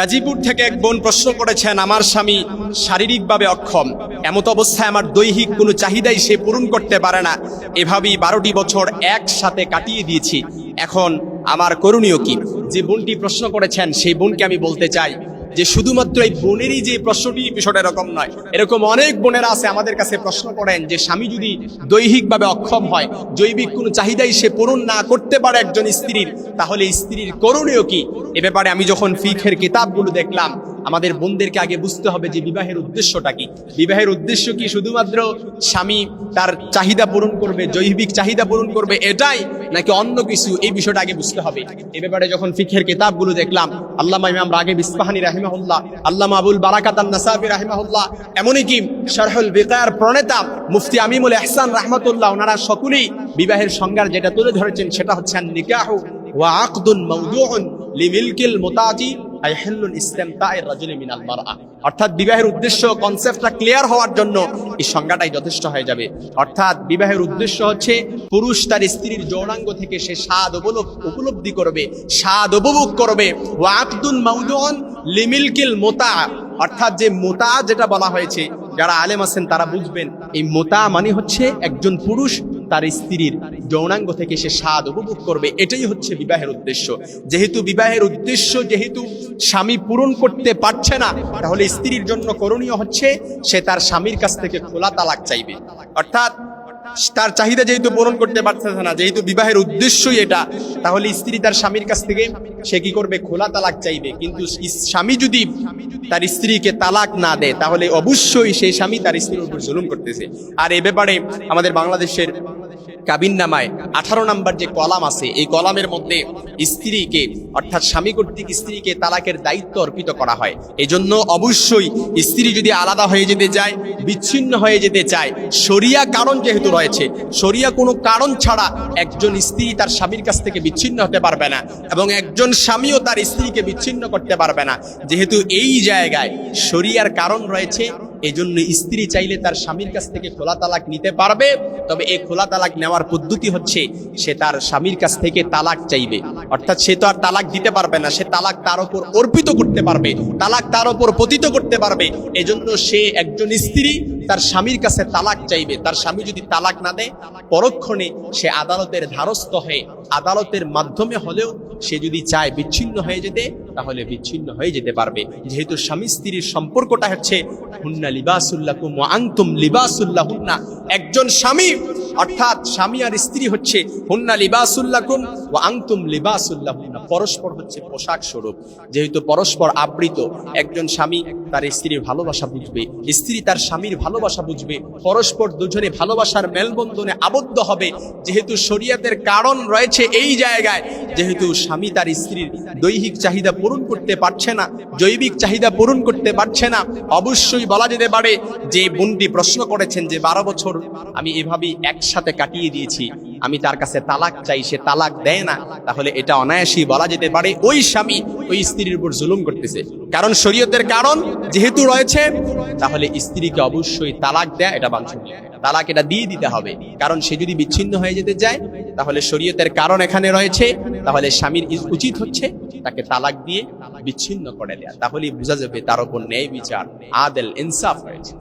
গাজীপুর থেকে এক বোন প্রশ্ন করেছেন, আমার স্বামী শারীরিকভাবে অক্ষম। এমত অবস্থায় আমার দৈহিক কোনো চাহিদাই সে পূরণ করতে পারে না। এভাবেই বারোটি বছর একসাথে কাটিয়ে দিয়েছি। এখন আমার করণীয় কি? যে বোনটি প্রশ্ন করেছেন, সেই বোনকে আমি বলতে চাই যে শুধুমাত্র এই বোনেরই যে প্রশ্নটি বিষয়টা এরকম নয়, এরকম অনেক বোনেরা আছে আমাদের কাছে প্রশ্ন করেন যে স্বামী যদি দৈহিকভাবে অক্ষম হয়, জৈবিক কোনো চাহিদাই সে পূরণ না করতে পারে একজন স্ত্রীর, তাহলে স্ত্রীর করণীয় কি? এ ব্যাপারে আমি যখন ফিখের কিতাবগুলো দেখলাম আমাদের বোনদেরকে আগে বুঝতে হবে যে বিবাহের উদ্দেশ্যটা কি। বিবাহের উদ্দেশ্য কি? শুধুমাত্র স্বামী তার চাহিদা পূরণ করবে, জৈবিক চাহিদা পূরণ করবে, এটাই? নাকি অন্য কিছু? এই বিষয়টা আগে বুঝতে হবে। এ ব্যাপারে যখন ফিখের কিতাবগুলো দেখলাম, আল্লামা ইমাম রাগিব ইস্পাহানি রাহিমাহুল্লাহ, আল্লামা আবুল বারাকাত রাহিমাহুল্লাহ এমনই কি শারহুল বিকার প্রণেতা মুফতি আমিমুল ইহসান রাহমাতুল্লাহ, ওনারা সকলেই বিবাহের সংজ্ঞার যেটা তুলে ধরেছেন, সেটা হচ্ছে নিকাহু ওয়া আকদুন মাওদুউন লিমিলকিল মুতাজি অর্থাৎ বিবাহের উদ্দেশ্য কনসেপ্টটা ক্লিয়ার হওয়ার জন্য এই সংজ্ঞাটাই যথেষ্ট হয়ে যাবে। অর্থাৎ বিবাহের উদ্দেশ্য হচ্ছে, পুরুষ তার স্ত্রীর যৌনাঙ্গ থেকে সে স্বাদ উপলব্ধি করবে, স্বাদ উপভোগ করবে। ওয়া আকদুন মাওদুউন লিমিলকিল মুতা। অর্থাৎ যে মোতা যেটা বলা হয়েছে, যারা আলেম আছেন তারা বুঝবেন, এই মোতা মানে হচ্ছে একজন পুরুষ তার স্ত্রীর যৌনাঙ্গ থেকে সে স্বাদ উপভোগ করবে। এটাই হচ্ছে বিবাহের উদ্দেশ্য। যেহেতু বিবাহের উদ্দেশ্য, যেহেতু স্বামী পূরণ করতে পারছে না, তাহলে স্ত্রীর জন্য করণীয় হচ্ছে সে তার স্বামীর কাছ থেকে খোলা তালাক চাইবে। অর্থাৎ তার চাহিদা যেহেতু পূরণ করতে পারতেছে না, যেহেতু বিবাহের উদ্দেশ্যই এটা, তাহলে স্ত্রী তার স্বামীর কাছ থেকে সে কি করবে? খোলা তালাক চাইবে। কিন্তু স্বামী যদি তার স্ত্রীকে তালাক না দেয়, তাহলে অবশ্যই সেই স্বামী তার স্ত্রীর উপর জুলুম করতেছে। আর এ ব্যাপারে আমাদের বাংলাদেশের কাবিন নামায় আঠারো নাম্বার যে কলাম আছে, এই কলামের মধ্যে স্ত্রীকে, অর্থাৎ স্বামী কর্তৃক স্ত্রীকে তালাকের দায়িত্ব অর্পিত করা হয়। এজন্য অবশ্যই স্ত্রী যদি আলাদা হয়ে যেতে চায়, বিচ্ছিন্ন হয়ে যেতে চায়, শরিয়া কারণ যেহেতু রয়েছে, শরিয়া কোনো কারণ ছাড়া একজন স্ত্রী তার স্বামীর কাছ থেকে বিচ্ছিন্ন হতে পারবে না এবং একজন স্বামীও তার স্ত্রীকে বিচ্ছিন্ন করতে পারবে না। যেহেতু এই জায়গায় শরিয়ার কারণ রয়েছে এজন্য স্ত্রী চাইলে তার স্বামীর কাছ থেকে খোলা তালাক নিতে পারবে, তবে এই খোলা তালাক নেওয়ার পদ্ধতি হচ্ছে সে তার স্বামীর কাছ থেকে তালাক চাইবে। অর্থাৎ সে তো আর তালাক দিতে পারবে না, সে তালাক তার উপর অর্পিত করতে পারবে, তালাক তার উপর পতিত করতে পারবে। এজন্য সে একজন স্ত্রী তার স্বামীর কাছে তালাক চাইবে। তার স্বামী যদি তালাক না দেয়, পরক্ষণে সে আদালতের ধারস্থ হয়ে আদালতের মাধ্যমে হলেও সে যদি চায় বিচ্ছিন্ন হয়ে যেতে, তাহলে বিচ্ছিন্ন হয়ে যেতে পারবে। যেহেতু স্বামী স্ত্রীর সম্পর্কটা হচ্ছে, হুন্না লিবাসুল্লাকুম আনতুম লিবাসুল্লাহ হুন্না একজন স্বামী, অর্থাৎ স্বামী আর স্ত্রী হচ্ছে, হুন্না লিবাসুল্লাকুম ওয়া আনতুম লিবাসুল্লাহ হুন্না পরস্পর হচ্ছে পোশাক স্বরূপ। যেহেতু পরস্পর আবৃত, একজন স্বামী তার স্ত্রীর ভালোবাসা বুঝবে, স্ত্রী তার স্বামীর ভালোবাসা বুঝবে, পরস্পর দুজনে ভালোবাসার মেলবন্ধনে আবদ্ধ হবে। যেহেতু শরীয়তের কারণ রয়েছে এই জায়গায় যেহেতু স্বামী তার স্ত্রীর দৈহিক চাহিদা পূরণ করতে পারছে না, জৈবিক চাহিদা পূরণ করতে পারছে না, অবশ্যই বলা যেতে পারে যে বোনটি প্রশ্ন করেছেন যে বারো বছর আমি এভাবেই একসাথে কাটিয়ে দিয়েছি, আমি তার কাছে তালাক চাই, সে তালাক দেয় না, তাহলে এটা অনায়াসই বলা যেতে পারে ওই স্বামী ওই স্ত্রীর উপর জুলুম করতেছে। কারণ শরীয়তের কারণ যেহেতু রয়েছে, তাহলে স্ত্রীকে অবশ্যই তালাক দেয়া এটা বাঞ্ছনীয়। তালাক এটা দিয়ে দিতে হবে, কারণ সে যদি বিচ্ছিন্ন হয়ে যেতে চায় তাহলে শরীয়তের কারণ এখানে রয়েছে। তাহলে স্বামীর উচিত হচ্ছে তাকে তালাক দিয়ে বিচ্ছিন্ন করে দেয়া। তাহলেই বোঝা যাবে তার উপর ন্যায় বিচার, আদেল, ইনসাফ হয়েছে